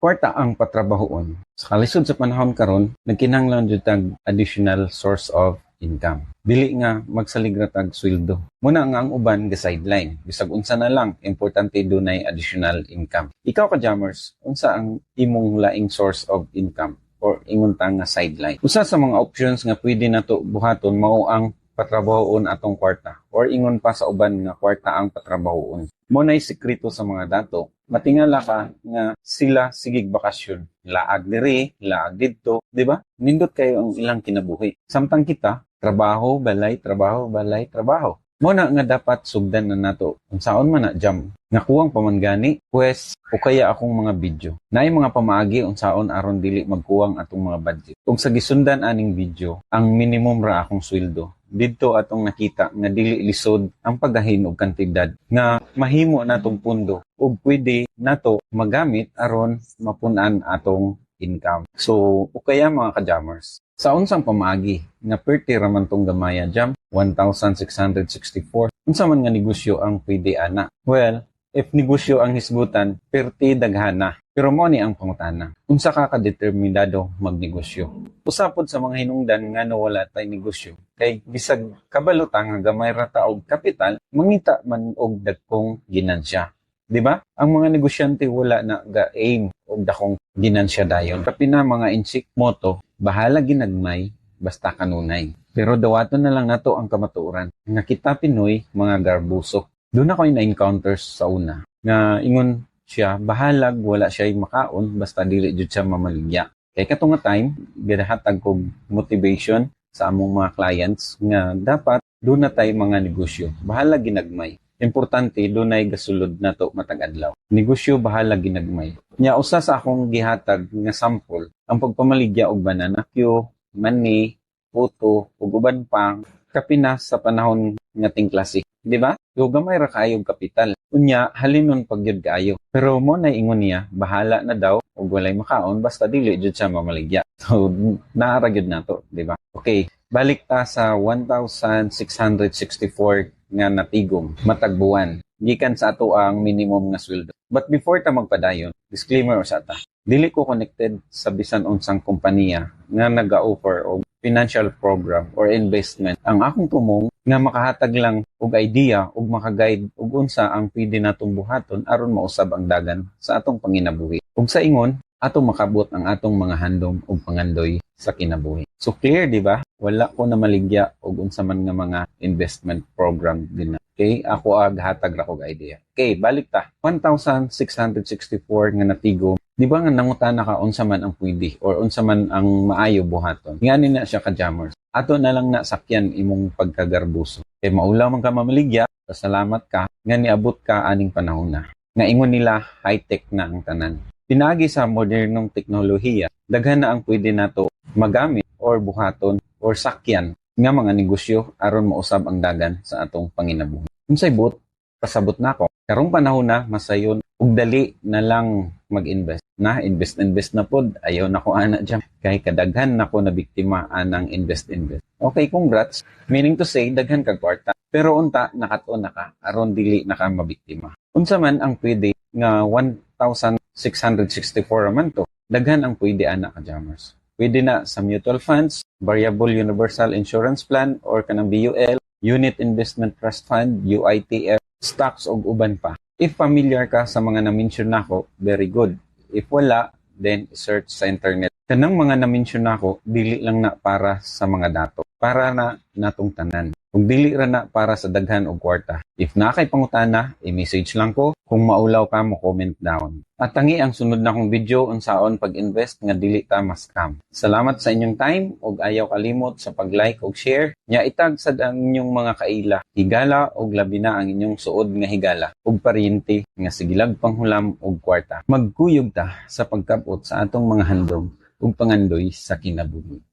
kwarta ang patrabahoon. Sa kalisod sa panahon karon, nagkinahanglan jud tag additional source of income. Dili nga magsaligratag sweldo. Muna nga ang uban ga sideline. Bisag unsa na lang, importante dunay additional income. Ikaw ka jammers, unsa ang imong laing source of income or ingon ta nga sideline? Usa sa mga options nga pwede nato buhaton mao ang patrabahoon atong kwarta or ingon pa sa uban nga kwarta ang patrabahoon. Mo nay sekreto sa mga dato. Matingala ka nga sila sigig bakasyon. Laag diri, laag didto, di ba? Nindot kayo ang ilang kinabuhi. Samtang kita, trabaho, balay, trabaho, balay, trabaho. Mo na nga dapat sugdan na nato. Kung saon man na jam. Nga kuwang pamangani, pues, o kaya akong mga video. Naay mga pamaagi unsaon aron dili magkuwang atong mga budget. Kung sa gisundan aning video, ang minimum ra akong sweldo didto atong nakita nga dili lisod ang paggahin og kantidad nga mahimo natong pundo ug pwede nato magamit aron mapunan atong income. So, o kaya mga ka-jammers, sa unsang pamaagi nga perti raman tong gamaya jam 1664 unsa man nga negosyo ang pwede ana? Well if negosyo ang hisgutan perti daghana. Pero mo ni ang pangutana. Unsa ka kadeterminado magnegosyo? Usapod sa mga hinungdan nga no wala tay negosyo kay bisag kabalo ta nga gamay ra ta og kapital mangita man og dagkong ginansya. Di ba? Ang mga negosyante wala na ga-aim og dakong ginansya dayon. Kapina mga insik moto, bahala ginagmay, basta kanunay. Pero dawaton na lang nato ang kamatuoran. Nga kita Pinoy, mga garbuso. Doon ako na-encounters sa una. Nga ingon siya, bahalag, wala siya makaon, basta dili jud siya mamaligya. Kay katong time, gadahatag kog motivation sa among mga clients nga dapat doon na tayo mga negosyo. Bahala ginagmay. Importante, dunay gasulod na to matag adlaw. Negosyo bahala ginagmay. Nya usa sa akong gihatag nga sample ang pagpamaligya og banana Q, mani, puto, ug uban pang kapinas sa panahon nga klase. Di ba? Yo gamay ra kaayo og kapital. Unya halinon pagyud kaayo. Pero mo na ingon niya, bahala na daw ug walay makaon basta dili jud siya mamaligya. So naara gyud nato, di ba? Okay, balik ta sa 1664 nga natigom matagbuan gikan sa ato ang minimum nga sweldo. But before ta magpadayon, disclaimer sa ta. Dili ko connected sa bisan unsang kompanya nga naga-offer og financial program or investment. Ang akong tumong nga makahatag lang og idea ug makaguide og unsa ang pwede natong buhaton aron mausab ang dagan sa atong panginabuhi. Ug sa ingon, ato makabot ang atong mga handom ug pangandoy sa kinabuhi. So clear, di ba? Wala ko na maligya og unsa man nga mga investment program din. Okay, ako ag hatag ra kog idea. Okay, balik ta. 1664 nga natigo. Di ba nga nangutana ka unsa man ang pwede or unsa man ang maayo buhaton. Ngani na siya ka jammers. Ato na lang na sakyan imong pagkagarbuso. Kay maulaw man ka mamaligya, salamat ka nga niabot ka aning panahon na. Nga ingon nila high-tech na ang tanan. Pinagi sa modernong teknolohiya, daghan na ang pwede nato magamit or buhaton or sakyan nga mga negosyo aron mausab ang dagan sa atong panginabuhi. Unsay but, pasabot na ako. Karong panahon na masayon ug dali na lang mag-invest. Na invest invest na pod ayaw na ko ana jam kay kadaghan na ko na biktima anang invest invest. Okay, congrats. Meaning to say daghan kag kwarta. Pero unta nakatuon na ka aron dili na ka mabiktima. Unsa man ang pwede nga 1,664 man to. Daghan ang pwede ana ka jammers. Pwede na sa mutual funds, variable universal insurance plan or kanang BUL, unit investment trust fund, UITF, stocks ug uban pa. If familiar ka sa mga na-mention nako, very good. If wala, then search sa internet. Kanang mga na-mention nako, dili lang na para sa mga dato. Para na natong tanan. Kung dili ra na para sa daghan og kwarta. If na kay pangutana, i-message lang ko. Kung maulaw ka mo comment down. At tangi ang sunod na kong video unsaon pag-invest nga dili ta ma-scam. Salamat sa inyong time ug ayaw kalimot sa pag-like ug share. Nya itag sad ang inyong mga kaila. Higala ug labi na ang inyong suod nga higala ug paryente nga sigilag panghulam ug kwarta. Magkuyog ta sa pagkabot sa atong mga handom ug pangandoy sa kinabuhi.